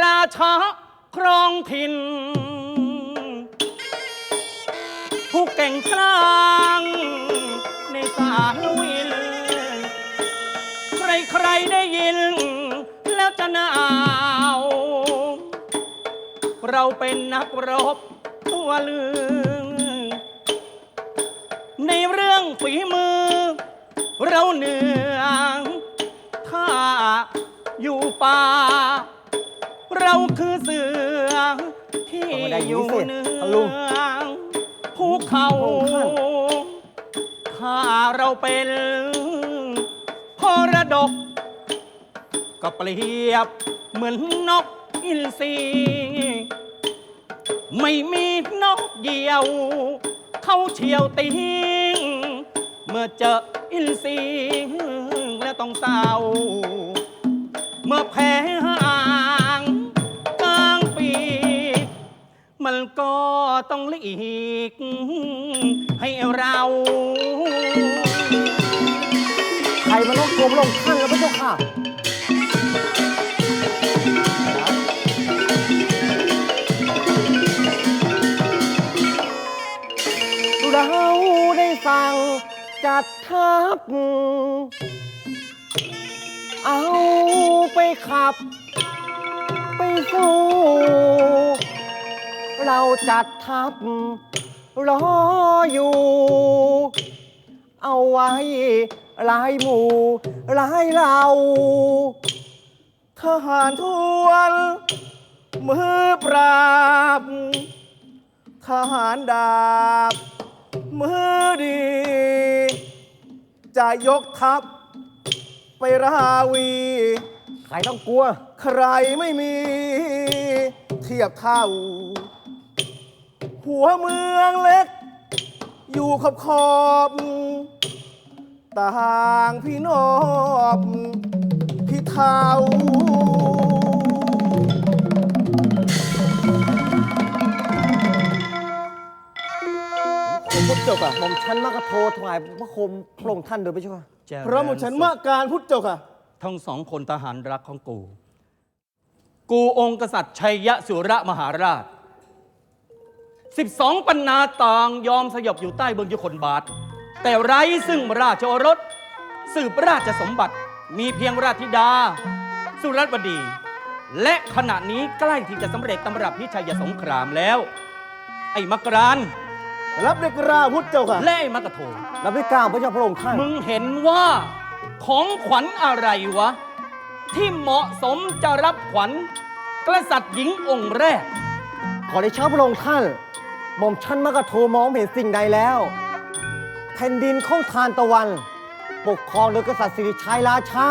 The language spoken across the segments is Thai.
ราชาครองถิ่น ผู้เก่งกลางในสารวินใครๆได้ยิน แล้วจะหนาว เราเป็นนักรบตัวลือในเรื่องฝีมือ เราเหนือถ้าอยู่ป่า เราคือเสือที่เอามาได้ออย่างนี้ยู่สิเหนืท่านลุงอภูเขาพระองค์ท่านถ้าเราเป็นพรดก ก็เปรียบเหมือนนกอินทรีไม่มีนกเหยี่ยว เขาเฉียวติงเมื่อเจออินทรีและต้องเศร้า เมื่อแพ้ ต้องหลีกให้เรา ใครมาลบกลัวพระองค์ท่านแล้วพระเจ้าค่ะ เราได้สั่งจัดทัพ เอาไปขับ ไปสู้ เราจัดทัพรออยู่ เอาไว้หลายหมู่หลายเหล่าทหารทวนมือปราบ ทหารดาบ มือดี จะยกทัพ ไปราวี ใครต้องกลัว ใครไม่มี เทียบเท่า หัวเมืองเล็ก อยู่ขอบขอบต่างพี่นอบพี่เทาผมพุทธเจ้าค่ะหม่อมฉันมากระโทถวายพระคมพระองค์ท่านโดยพระเจ้าค่ะพระหม่อมฉันมากการพุทธเจ้าค่ะ ทั้งสองคนทหารรักของกู กูองค์กษัตริย์ชัยยะสุระมหาราช 12 ปันนาต่างยอมสยบอยู่ใต้เบื้องยุคนบาท แต่ไร้ซึ่งราชโอรส สืบราชสมบัติมีเพียงราชธิดา สุรัตบดี และขณะนี้ใกล้ที่จะสำเร็จตำรับพิชัยสงครามแล้ว ไอ้มักรานรับด้วยกราพุทธเจ้าค่ะ และไอ้มักกะโทรับด้วยกล้าวพระเจ้าพระองค์ท่านมึงเห็นว่าของขวัญอะไรวะ ที่เหมาะสมจะรับขวัญกษัตริย์หญิงองค์แรก ขอได้เช้าพระองค์ท่าน หม่อมฉันมากระโทมองไม่เห็นสิ่งใดแล้ว แผ่นดินของทานตะวัน ปกครองโดยกษัตริย์สิริชัยราชา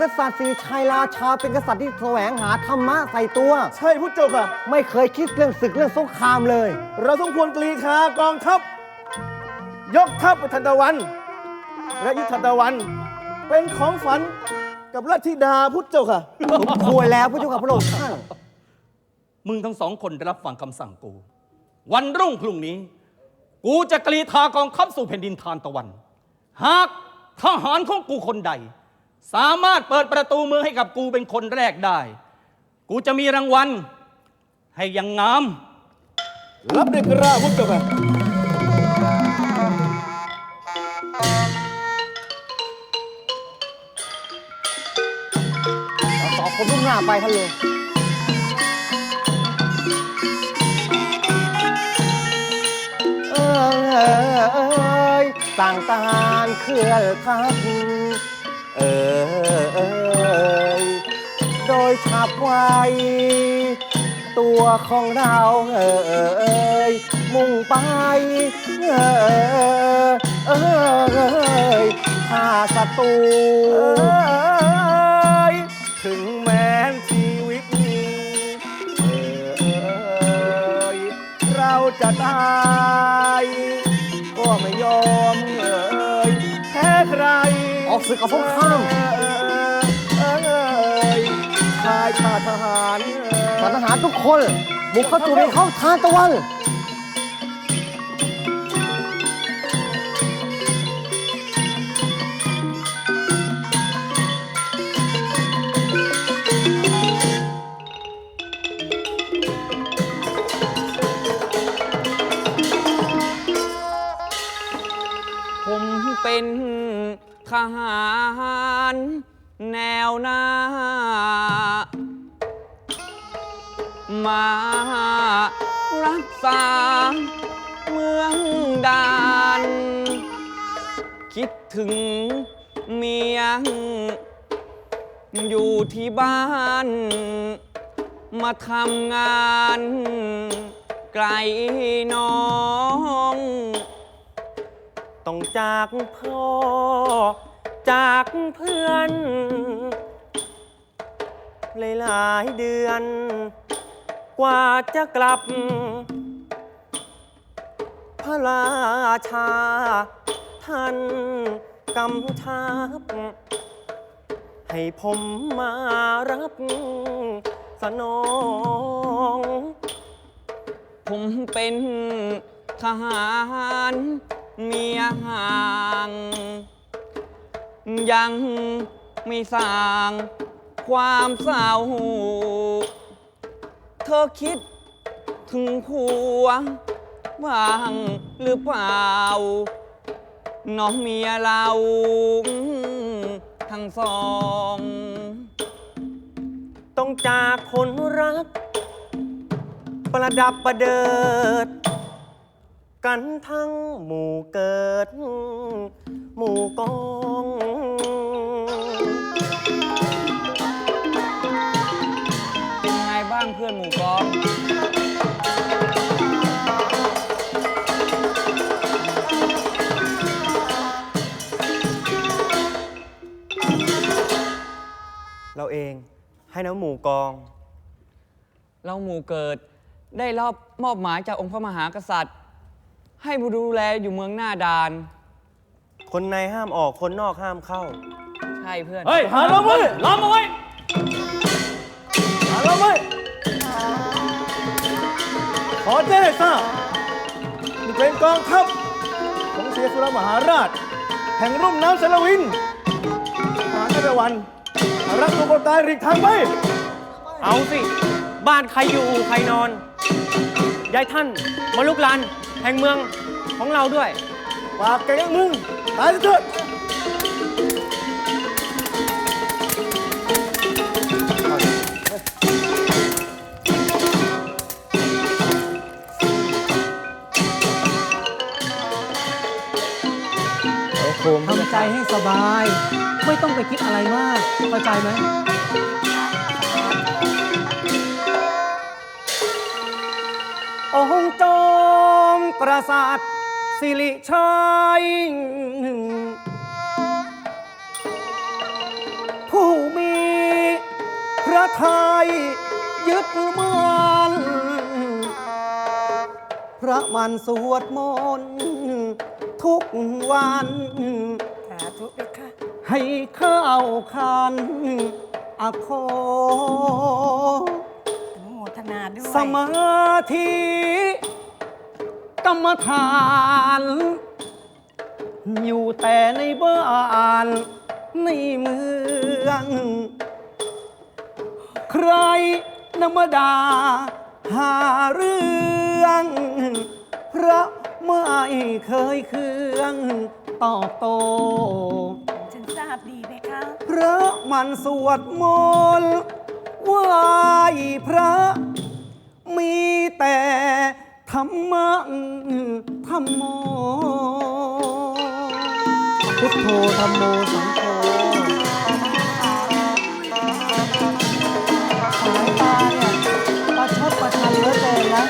กษัตริย์สิริชัยราชา เป็นกษัตริย์ที่แสวงหาธรรมะใส่ตัว ใช่พุทธเจ้าค่ะ ไม่เคยคิดเรื่องศึกเรื่องสงครามเลย เราต้องควรกรีธากองทัพ ยกทัพไปทันตะวัน และยุทธทันตะวัน เป็นของฝันกับราชธิดาพุทธเจ้าค่ะ สมควรแล้วพระเจ้าค่ะพระองค์ท่าน มึงทั้งสองคนรับฟังคำสั่งกู วันรุ่งพรุ่งนี้ กูจะกรีธากองทัพสู่แผ่นดินทานตะวัน หากทหารของกูคนใด สามารถเปิดประตูเมืองให้กับกูเป็นคนแรกได้ กูจะมีรางวัลให้อยังงาม รับด้วยกราพุทธเจ้าค่ะเราสองคนมุ่งหน้าไปท่านลุง ต่างทหารเคลื่อนทัพเอยโดยฉับไวตัวของเราเอยมุ่งไปเอยเอยฆ่าศัตรูเอยถึงแม้นชีวิตนี้เอ้ยเราจะตายก็ไม่ยอม ออกศึกออกสงครามเอ้ยชายชาติทหารทหารทุกคนบุกเข้าสู่ในห้าทานตะวัน ทหารแนวหน้า มารักษาเมืองดาน คิดถึงเมียอยู่ที่บ้าน มาทำงานไกลน้องต้อง จากพ่อ จากเพื่อนหลายเดือน กว่าจะกลับ พระราชา ท่านกำชับให้ผมมารับสนอง ผมเป็นทหาร เมียห่าง ยังไม่สร้างความเศร้าเธอคิดถึงผัวบ้างหรือเปล่า น้องเมียเราทั้งสอง ต้องจากคนรัก ประดับประเดิด กันทั้งหมู่เกิด หมู่กอง เป็นไงบ้างเพื่อนหมู่กอง เราเองให้น้ำหมู่กอง เราหมู่เกิดได้รอบมอบหมายจากองค์พระมหากษัตริย์ ให้บูดูแลอยู่เมืองหน้าดาน คนในห้ามออกคนนอกห้ามเข้า ใช่เพื่อน เฮ้ย หาล้อมไว้ล้อมเอาไว้มาแล้วไหมขอแจ้งให้ทราบนี่เป็นกองทัพของเสียสุรมหาราช แห่งรุ่มน้ำสารวินหานนวันรักตัวคนตายหลีกทางไป เอาสิ บ้านใครอยู่ใครนอน ยายท่าน มาลุกลาน แห่งเมืองของเราด้วยปากแกงมึงตายซะเถิดทำใจให้สบาย ไม่ต้องไปคิดอะไรมากเข้าใจไหมองค์จอม ปราสาทสิริชัย ผู้มีพระทัยยึดมันพระมันสวดมนต์ทุกวัน สาธุเลยค่ะให้เข้าคันอโค อนุโมทนาด้วย สมาธิ รรมฐาน อยู่แต่ในบ้านในเมือง ใครนำมาดา หาเรื่อง เพราะไม่เคยเคืองตอบโต ฉันทราบดีไหมคะพระมันสวดมนต์ไหว้พระ มีแต่ ธรรมะธรรมโม พุทโธธรรมโมสังโฆสายตาเนี่ยประชดประชันเหลือเกินนะ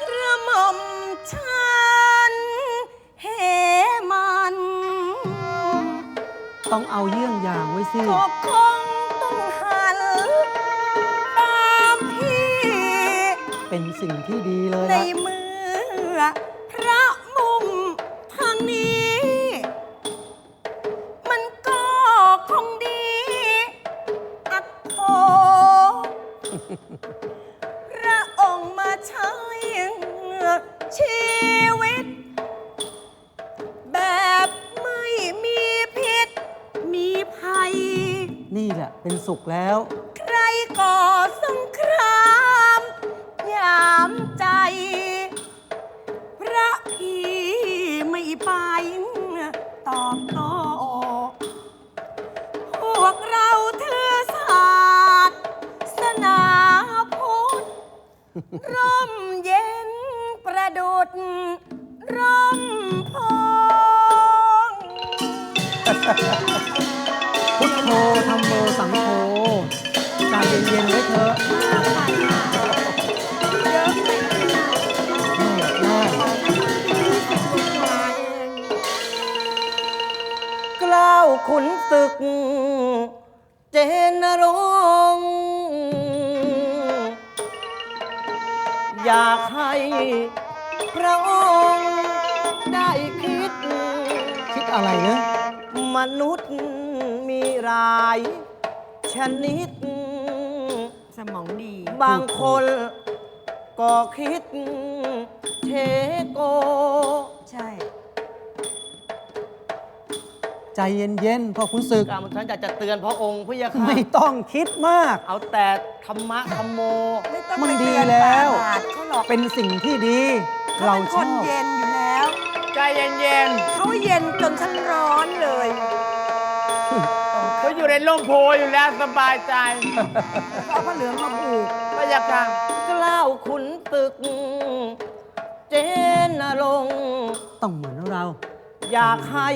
กระหม่อมฉันเหมัน ต้องเอาเยี่ยงอย่างไว้สิก็คงต้อง เป็นสิ่งที่ดีเลยในะเมื่อ งค์ได้คิด คิดอะไรเนะ มนุษย์มีหลายชนิด สมองดี บางคนก็คิดเทโก ใช่ใจเย็นๆพ่อคุณศึกการมันฉันอยากจะเตือนพระองค์พระยาค่ะไม่ต้องคิดมาก เอาแต่ธรรมะธรรมโม ไม่ต้องมันไปดีเตือนแล้วปาบาทเขาหรอกเป็นสิ่งที่ดี เราป็นชคอนบเย็นอยู่แล้ว ใจเย็นเขาเย็นจนฉันร้อนเลย ๆเขาอยู่ในร่มโพอยู่แล้วสบายใจเอาผ้าเหลืองมาผูกพระยาค่ะกล้าวขุนตึก เจนรงค์ต้องเหมือนเรา อยากให้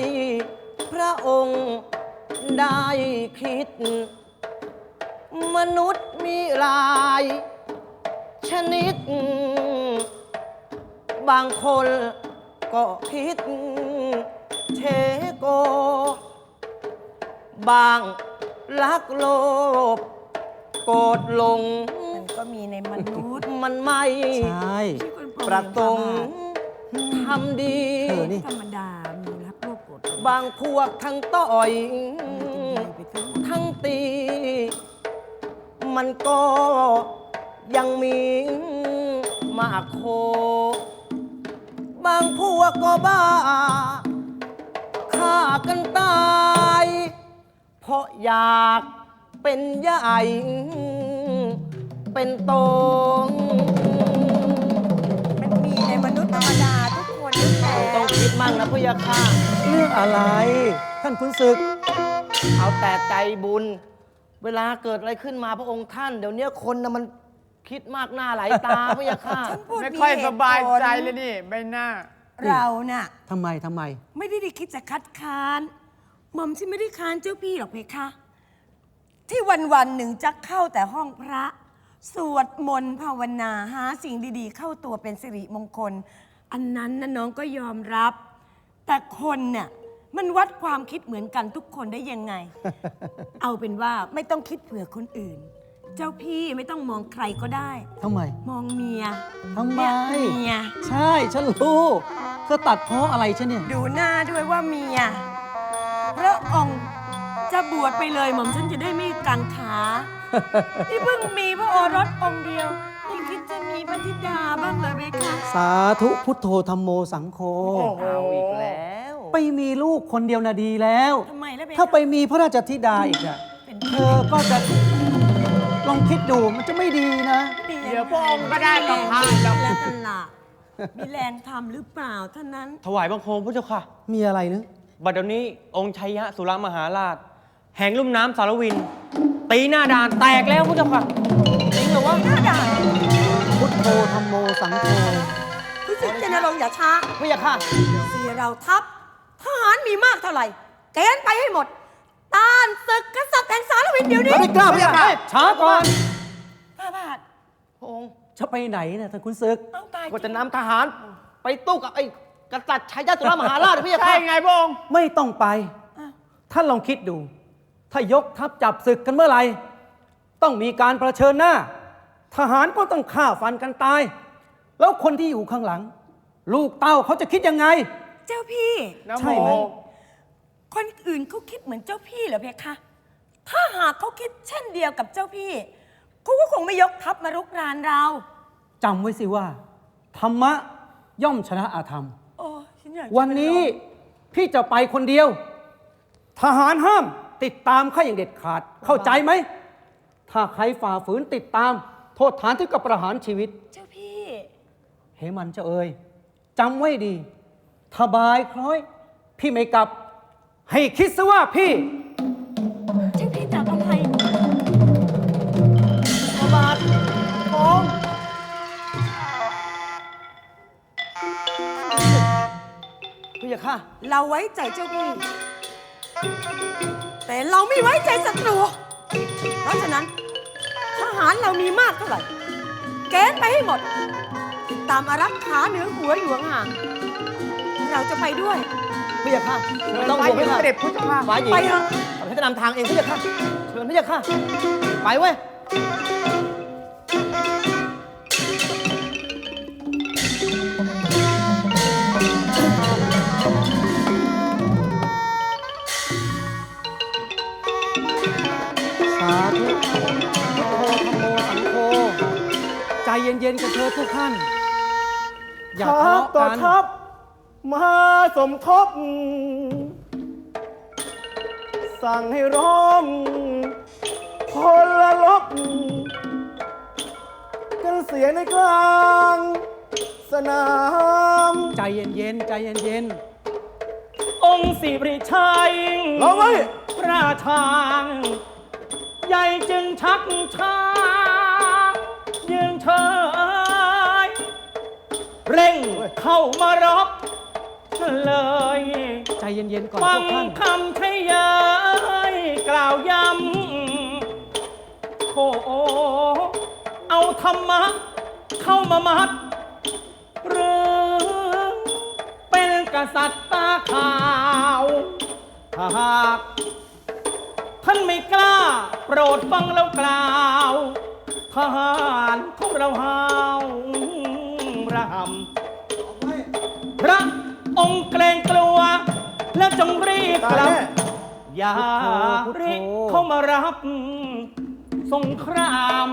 พระองค์ได้คิด มนุษย์มีหลาย ชนิด บางคนก็คิดเทโก บางลักโลภโกรธหลง มันก็มีในมนุษย์มันไม่ใช่ที่คนโปรดประตงค์ทำดีเธอนี่ ธรรมดา มีรักโลภโกรธหลงบางพวกทั้งต่อย ไปทั้งหมดทั้งตี มันก็ยังมีมากโค บางพวกก็บ้าฆ่ากันตาย เพราะอยากเป็นใหญ่เป็นโตงมันมีในมนุษย์ธรรมดาทุกคนนั่นแหละต้องคิดมั่งนะพะยาค่ะเรื่องอะไร ท่านคุณศึก เอาแต่ใจบุญ เวลาเกิดอะไรขึ้นมาพระองค์ท่าน เดี๋ยวนี้คนนะมัน คิดมากหน้าหลายตาพะยาค่ะ ฉันพูดไม่ค่อยเหตุสบายใจผเลยนี่ใบหน้า เราน่ะทำไมทำไม ไม่ได้คิดจะคัดค้านหม่อมฉันไม่ได้ค้านเจ้าพี่หรอกเพคะ ที่วันวันๆหนึ่งจะเข้าแต่ห้องพระ สวดมนต์ภาวนาหาสิ่งดีๆ เข้าตัวเป็นสิริมงคล อันนั้นนะน้องก็ยอมรับ แต่คนเนี่ยมันวัดความคิดเหมือนกันทุกคนได้ยังไง เอาเป็นว่าไม่ต้องคิดเผื่อคนอื่น เจ้าพี่ไม่ต้องมองใครก็ได้ ทำไมมองเมียทำไม เนี่ยเมีย ใช่ ฉันรู้เธอตัดเพราะอะไรฉันเนี่ย ดูหน้าด้วยว่าเมีย พระองค์จะบวชไปเลยหม่อมฉันจะได้ไม่กังขาที่เพิ่งมีพระโอรสองค์เดียวไม่คิดจะมีพระธิดาบ้างเลยไหมคะ สาธุพุทโธธรรมโมสังโฆโอ้โหเอาอีกแล้ว ไปมีลูกคนเดียวนะดีแล้ว ทำไมแล้วเบคะถ้าไปมีพระราชธิดาอีกอะเป็น เธอก็จะ ลองคิดดูมันจะไม่ดีนะ เดี๋ยวพระองค์ก็ได้กับพานแล้วแล้วกันล่ะมีแรงทำหรือเปล่าเท่านั้น ถวายบังคมพระเจ้าค่ะ มีอะไรหรือบัดเดี๋ยวนี้องค์ชัยยะสุรมหาราช แห่งลุ่มน้ำสารวิน ตีหน้าด่านแตกแล้วพระเจ้าค่ะจริงเหรอวะหน้าด่านพุทโธธรรมโมสังโฆพี่สิทธิ์เจนรงค์อย่าช้าพะยาค่ะ สีเราทัพทหารมีมากเท่าไหร่เกณฑ์ไปให้หมด ต้านศึกกษัตริย์แห่งสารวินเดี๋ยวนี้เราไม่กล้าพระยาค่ะช้าก่อน พระบาทพระองค์จะไปไหนเนี่ยท่านคุณศึก เอาตายก็จะนำทหาร ไปตู้กับไอ้กษัตริย์ชัยยะสุรมหาราชพะยาใช่ค่ะไงพระองค์ไม่ต้องไป ท่านลองคิดดู ถ้ายกทัพจับศึกกันเมื่อไหร่ ต้องมีการประเชิญหน้า ทหารก็ต้องฆ่าฟันกันตาย แล้วคนที่อยู่ข้างหลัง ลูกเต้าเขาจะคิดยังไง เจ้าพี่ นะโมใช่ไหม คนอื่นเขาคิดเหมือนเจ้าพี่เหรอเพคะ ถ้าหากเขาคิดเช่นเดียวกับเจ้าพี่เขาก็คงไม่ยกทัพมารุกรานเรา จำไว้สิว่า ธรรมะย่อมชนะอาธรรม โอ้ฉันอยากจะวันนี้พี่จะไปคนเดียว ทหารห้ามติดตามข้าอย่างเด็ดขาดเข้าใจไหม ถ้าใครฝ่าฝืนติดตาม โทษฐานที่กับประหารชีวิต เจ้าพี่เฮมันเจ้าเอ่ยจำไว้ดี ถ้าบายคล้อย พี่ไม่กลับ ให้คิดซะว่าพี่ ฉันพี่จับอะไรประมาดของพี่อย่าฆ่าเราไว้ใจเจ้าพี่ แต่เราไม่ไว้ใจศัตรู เพราะฉะนั้นทหารเรามีมากเท่าไหร่ เกณฑ์ไปให้หมดตดตามอารักขาเหนือหัวหลวงห่าง เราจะไปด้วย พระยาค่ะไม่ต้องห่วงพระยาค่ะเสด็จพุทธค่ะฝ่ายหญิงไปเถอะ ข้าพเจ้าจะนำทางเองพระยาค่ะเชิญพระยาค่ะ ไปเว้ย สาธุพุทโธธรรมโมสังโฆใจเย็นๆกันเถิดทุกท่าน อย่าทะทัพเลาะต่อกันทัพ มาสมทบ สั่งให้ร้องพลลบ กันเสียในกลาง สนาม ใจเย็นๆ ใจเย็นองค์สิริชัยร้องไว้ราชาใหญ่จึงชักช้ายืนเฉยเร่งเข้ามารบ เลยๆใจเย็นๆก่อนฟัพงวกท่านคำชัยเยยกล่าวย้ำโถเอาธรรมะเข้ามามัด หรือเป็นกษัตริย์ตาขาวถ้าหากท่านไม่กล้า โปรดฟังแล้วกล่าวทหารของเราหาวรำพระอ งค์เกรงกลัว แล้วจงรีบตายกลับแน่อย่าพุทโธรีบเข้ามารับสงคราม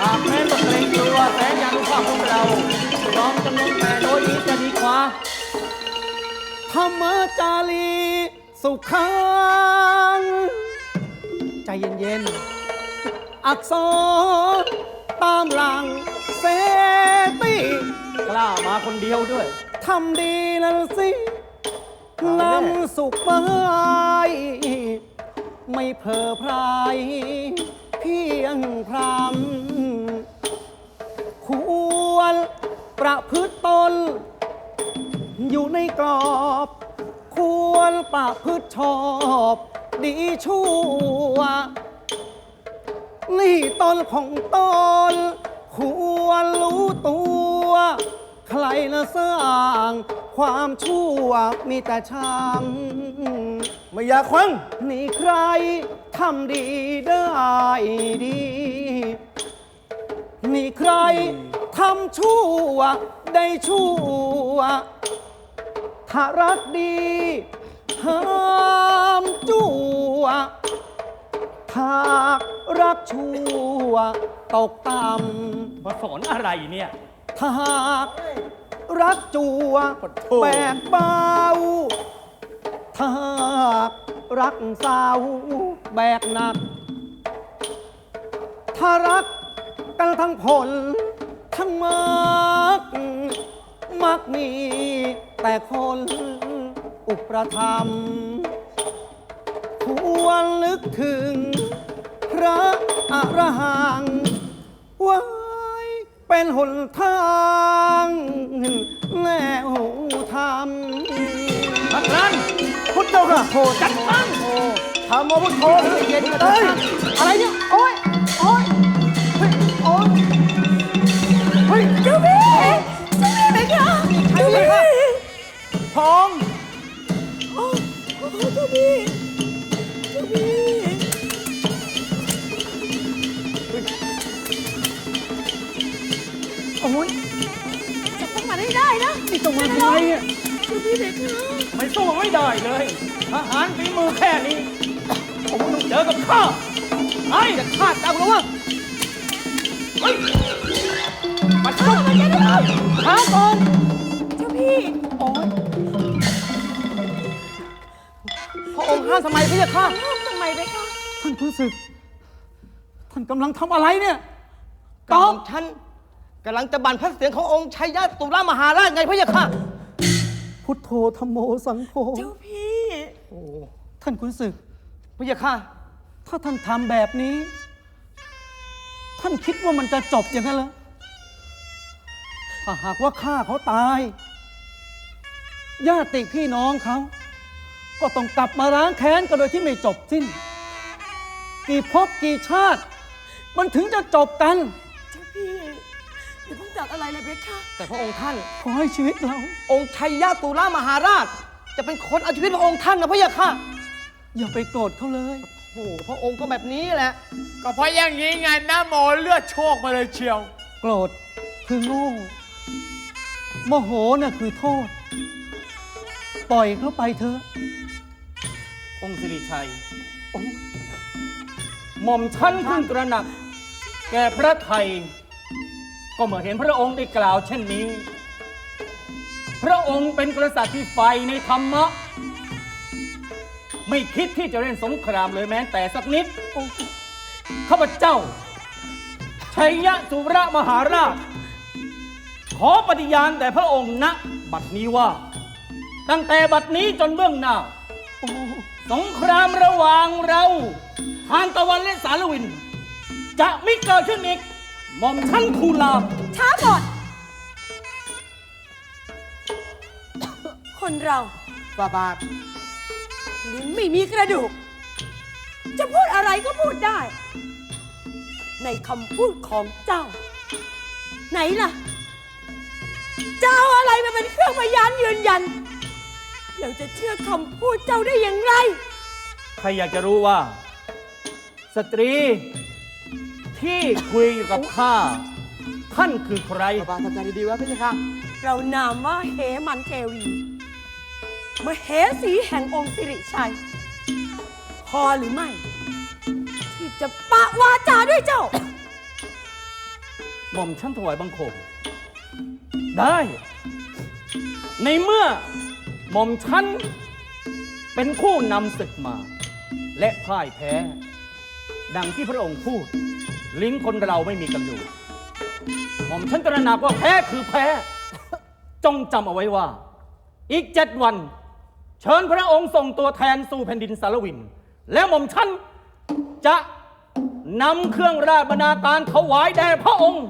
หากแม้ต้องเกรงกลัวแสนยานุภาพของเรายอมจำนนแต่โดยนี้จะดีกว่าธรรมจารีสุขังใจเย็นๆ อักษร ตามหลังเซติกล้ามาคนเดียวด้วย ทำดีนั่นสินำสุขมาให้ไม่เพ้อพราย เพียงพรำควรประพฤติตน อยู่ในกรอบ ควรประพฤติชอบ ดีชั่ว นี่ตนของตนควรรู้ตัว ใครละสร้าง ความชั่วมีแต่ช้ำไม่อยากควังนี่ใครทำดีได้ดี นี่ใครทำชั่วได้ชั่วถ้ารักดีห้ามจั่วถ้า รักชั่วตกต่มาสอนอะไรเนี่ยำถ้าหากรักจัวแบกเบาถ้าหากรักสาวแบกหนัก ถ้ารักกันทั้งผล ทั้งมัก มักมีแต่คนอุปธรรมควรลึกถึง พระอรหังต์ไว้เป็นหนทางแนวธรรมพักนั้นพุทธเจ้าค่ะโทจัดตั้งธรรมพุทโธเย็นๆกันเฮ้ยอะไรเนี่ย โอ๊ยโอ๊ยเฮ้ยโอ๊ยเฮ้ยเจ้าพี่เจ้าพี่ไหมคะใครเนี่ยคะพร้อมโอ้โอ้เจ้าพี่ นะนี่ต้องมาทำไมอะเจ้าพี่ไหมคะไม่สู้ไม่ได้เลยทหารฝีมือแค่นี้ ผมต้องเจอกับข้าไอ้จะฆ่าเจ้าแล้ววะเฮ้ยมาสู้มันจะได้ช้าก่อนเจ้าพี่โอ๊ยพระองค์ห้ามทำไมพี่จะฆ่าห้ามทำไมไหมคะท่านผู้ศึก ท่านกำลังทำอะไรเนี่ยกองฉัน กำลังจะบันพระเสียงขององค์ชัยยะตุลามหาราชไงพระยาค่ะ พุทโธธรรมโมสังโฆเจ้าพี่ท่านคุณศึก พระยาค่ะ ถ้าท่านทำแบบนี้ ท่านคิดว่ามันจะจบอย่างนั้นเหรอถ้าหากว่าข้าเขาตาย ญาติพี่น้องเขา ก็ต้องกลับมาล้างแค้นกันโดยที่ไม่จบสิ้น กี่ภพกี่ชาติ มันถึงจะจบกันเจ้าพี่ อย่าเพิ่งตัดอะไรเลยเพคะแต่พระองค์ท่าน ขอให้ชีวิตเรา องค์ชัยยะตุลามหาราช จะเป็นคนเอาชีวิตพระองค์ท่านนะพระยาค่ะ อย่าไปโกรธเขาเลย โอ้โหพระองค์ก็แบบนี้แหละ ก็เพราะอย่างนี้ไงหน้าโมเลือดโชคมาเลยเชียว โกรธคือโง่ โมโหน่ะคือโทษ ปล่อยเขาไปเถอะ องค์สิริชัยหม่อมฉันเพิ่งตระหนัก แก่พระไทย ก็เมื่อเห็นพระองค์ได้กล่าวเช่นนี้ พระองค์เป็นกษัตริย์ที่ใฝ่ในธรรมะ ไม่คิดที่จะเล่นสงครามเลยแม้แต่สักนิด ข้าพเจ้า ชัยยะสุระมหาราช ขอปฏิญาณแต่พระองค์ณบัดนี้ว่า ตั้งแต่บัดนี้จนเบื้องหน้า สงครามระหว่างเรา ทานตะวันและสารวิน จะไม่เกิดขึ้นอีก หม่อมชั้นทูลาช้าก่อน คนเราบาบาทลิ้นไม่มีกระดูก จะพูดอะไรก็พูดได้ ในคำพูดของเจ้า ไหนล่ะ เจ้าอะไรมาเป็นเครื่องพยานยืนยัน เราจะเชื่อคำพูดเจ้าได้อย่างไร ใครอยากจะรู้ว่า สตรี ที่คุยอยู่กับข้าท่านคือใครบาบาททำใจดีๆไว้พระเจ้าค่ะเรานามว่าเหมันเทวีมเหสีแห่งองค์สิริชัย พอหรือไม่ ที่จะปะวาจาด้วยเจ้า หม่อมชั้นถวายบังคม ได้ ในเมื่อหม่อมชั้นเป็นผู้นำศึกมา และพ่ายแพ้ ดังที่พระองค์พูด ลิ้นคนเราไม่มีกำดูกหม่อมชั้นตระหนักว่าแพ้คือแพ้ จงจำเอาไว้ว่า อีกเจ็ดวัน เชิญพระองค์ส่งตัวแทนสู่แผ่นดินสารวิน แล้วหม่อมชั้นจะนำเครื่องราชบรรณาการถวายแด่พระองค์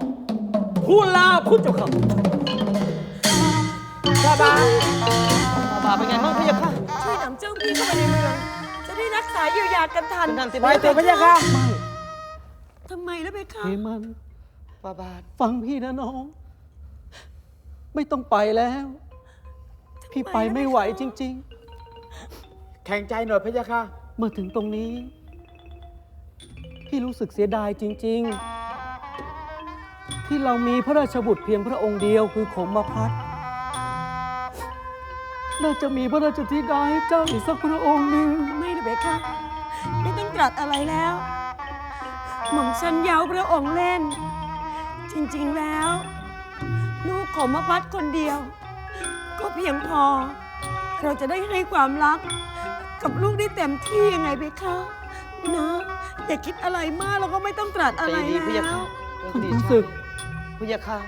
ทูลลาพุทธเจ้าค่ะบาบาบาเป็นไงบ้างพระยาค่ะช่วยนำเจ้าพี่เข้าไปในเมือง จะได้รักษาเยียวยากันทันท่านสิ ไปเถอะพระเจ้าค่ะ ทำไมแล้วเบคะเฮมันบาบาทฟังพี่นะน้อง ไม่ต้องไปแล้ว พี่ไปไม่ไหวจริง แข็งใจหน่อยพระเจ้าค่ะๆเมื่อถึงตรงนี้ พี่รู้สึกเสียดายจริง ๆ ที่เรามีพระราชบุตรเพียงพระองค์เดียวคือขมมาพัดน่าจะมีพระราชธิดาให้เจ้าอีกสักพระองค์หนึ่ง ไม่นะเบคะ ไม่ต้องตรัสอะไรแล้ว หม่อมฉันเย้าพระองค์เล่น จริงๆแล้ว ลูกของมะพัดคนเดียว ก็เพียงพอ เราจะได้ให้ความรัก กับลูกได้เต็มที่ยังไงเบคะนะอย่าคิดอะไรมากแล้วก็ไม่ต้องตรัสอะไรใจดีแล้พระยาค่ะวองค์สิริรู้ชัสึยกพระยาค่ะ